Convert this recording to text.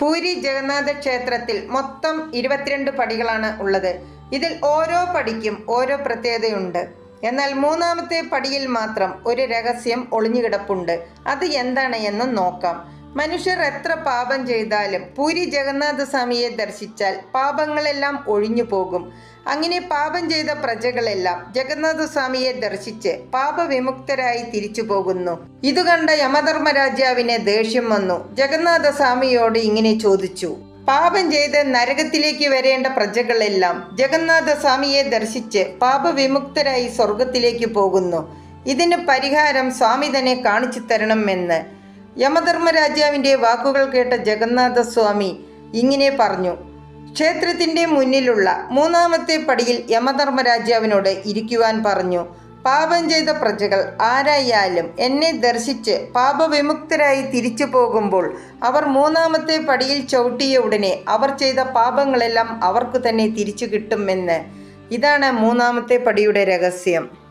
പൂരി ജഗന്നാഥ ക്ഷേത്രത്തിൽ മൊത്തം ഇരുപത്തിരണ്ട് പടികളാണ് ഉള്ളത്. ഇതിൽ ഓരോ പടിക്കും ഓരോ പ്രത്യേകതയുണ്ട്. എന്നാൽ മൂന്നാമത്തെ പടിയിൽ മാത്രം ഒരു രഹസ്യം ഒളിഞ്ഞുകിടപ്പുണ്ട്. അത് എന്താണ് എന്ന് നോക്കാം. മനുഷ്യർ എത്ര പാപം ചെയ്താലും പൂരി ജഗന്നാഥ സ്വാമിയെ ദർശിച്ചാൽ പാപങ്ങളെല്ലാം ഒഴിഞ്ഞു പോകും. അങ്ങനെ പാപം ചെയ്ത പ്രജകളെല്ലാം ജഗന്നാഥ സ്വാമിയെ ദർശിച്ച് പാപവിമുക്തരായി തിരിച്ചു പോകുന്നു. ഇത് കണ്ട യമധർമ്മരാജാവിന് ദേഷ്യം വന്നു. ജഗന്നാഥ സ്വാമിയോട് ഇങ്ങനെ ചോദിച്ചു പാപം ചെയ്ത് നരകത്തിലേക്ക് വരേണ്ട പ്രജകളെല്ലാം ജഗന്നാഥ സ്വാമിയെ ദർശിച്ച് പാപവിമുക്തരായി സ്വർഗത്തിലേക്ക് പോകുന്നു. ഇതിന് പരിഹാരം സ്വാമി തന്നെ കാണിച്ചു തരണമെന്ന് യമധർമ്മരാജാവിന്റെ വാക്കുകൾ കേട്ട ജഗന്നാഥസ്വാമി ഇങ്ങനെ പറഞ്ഞു ക്ഷേത്രത്തിന്റെ മുന്നിലുള്ള മൂന്നാമത്തെ പടിയിൽ യമധർമ്മരാജാവിനോട് ഇരിക്കുവാൻ പറഞ്ഞു പാപം ചെയ്ത പ്രജകൾ ആരായാലും എന്നെ ദർശിച്ച് പാപവിമുക്തരായി തിരിച്ചു പോകുമ്പോൾ അവർ മൂന്നാമത്തെ പടിയിൽ ചവിട്ടിയ ഉടനെ അവർ ചെയ്ത പാപങ്ങളെല്ലാം അവർക്ക് തന്നെ തിരിച്ചു കിട്ടുമെന്ന്. ഇതാണ് മൂന്നാമത്തെ പടിയുടെ രഹസ്യം.